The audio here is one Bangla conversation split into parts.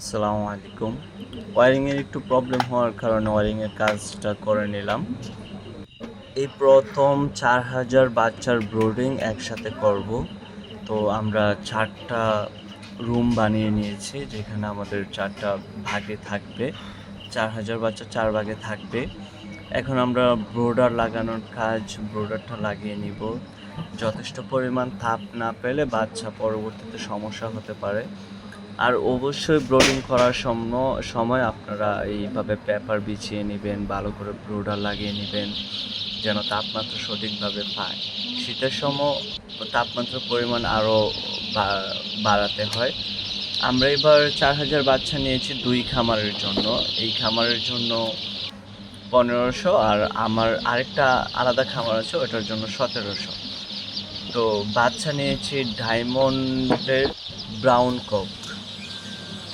আসসালামু আলাইকুম। ওয়ারিংয়ের একটু প্রবলেম হওয়ার কারণে ওয়ারিংয়ের কাজটা করে নিলাম। এই প্রথম চার হাজার বাচ্চার ব্রোডিং একসাথে করব। তো আমরা চারটা রুম বানিয়ে নিয়েছি, যেখানে আমাদের চারটা ভাগে থাকবে। চার হাজার বাচ্চা চার ভাগে থাকবে। এখন আমরা ব্রোডার লাগানোর কাজ ব্রোডারটা লাগিয়ে নিব। যথেষ্ট পরিমাণ তাপ না পেলে বাচ্চা পরবর্তীতে সমস্যা হতে পারে। আর অবশ্যই ব্রোডিং করার সময় আপনারা এইভাবে পেপার বিছিয়ে নেবেন, ভালো করে ব্রোডার লাগিয়ে নেবেন, যেন তাপমাত্রা সঠিকভাবে পায়। শীতের সময় তাপমাত্রার পরিমাণ আরও বাড়াতে হয়। আমরা এবার চার হাজার বাচ্চা নিয়েছি দুই খামারের জন্য। এই খামারের জন্য পনেরোশো আর আমার আরেকটা আলাদা খামার আছে, ওটার জন্য সতেরোশো। তো বাচ্চা নিয়েছি ডায়মন্ডের ব্রাউন কক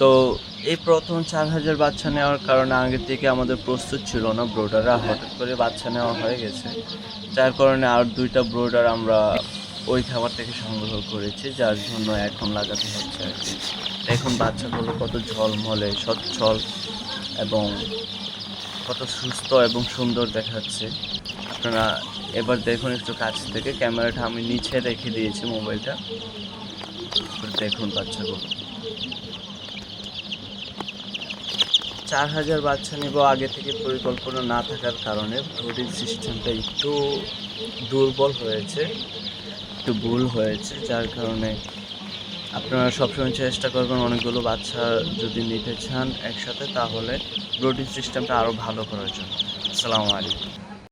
তো এই প্রথম চার হাজার বাচ্চা নেওয়ার কারণে আগে থেকে আমাদের প্রস্তুত ছিল না ব্রোডাররা। হঠাৎ করে বাচ্চা নেওয়া হয়ে গেছে। যার কারণে আর দুইটা ব্রোডার আমরা ওই খাবার থেকে সংগ্রহ করেছি, যার জন্য এখন লাগাতে হচ্ছে আর কি। এখন বাচ্চাগুলো কত ঝলমলে, সচ্ছল এবং কত সুস্থ এবং সুন্দর দেখাচ্ছে। আপনারা এবার দেখুন একটু কাছ থেকে। ক্যামেরাটা আমি নিচে রেখে দিয়েছি মোবাইলটা। দেখুন বাচ্চাগুলো। চার হাজার বাচ্চা নেব আগে থেকে পরিকল্পনা না থাকার কারণে ভোটিং সিস্টেমটা একটু দুর্বল হয়েছে, একটু ভুল হয়েছে, যার কারণে আপনারা সবসময় চেষ্টা করবেন অনেকগুলো বাচ্চা যদি নিতে চান একসাথে, তাহলে ব্রোডিং সিস্টেমটা আরও ভালো করার জন্য। আসসালামু আলাইকুম।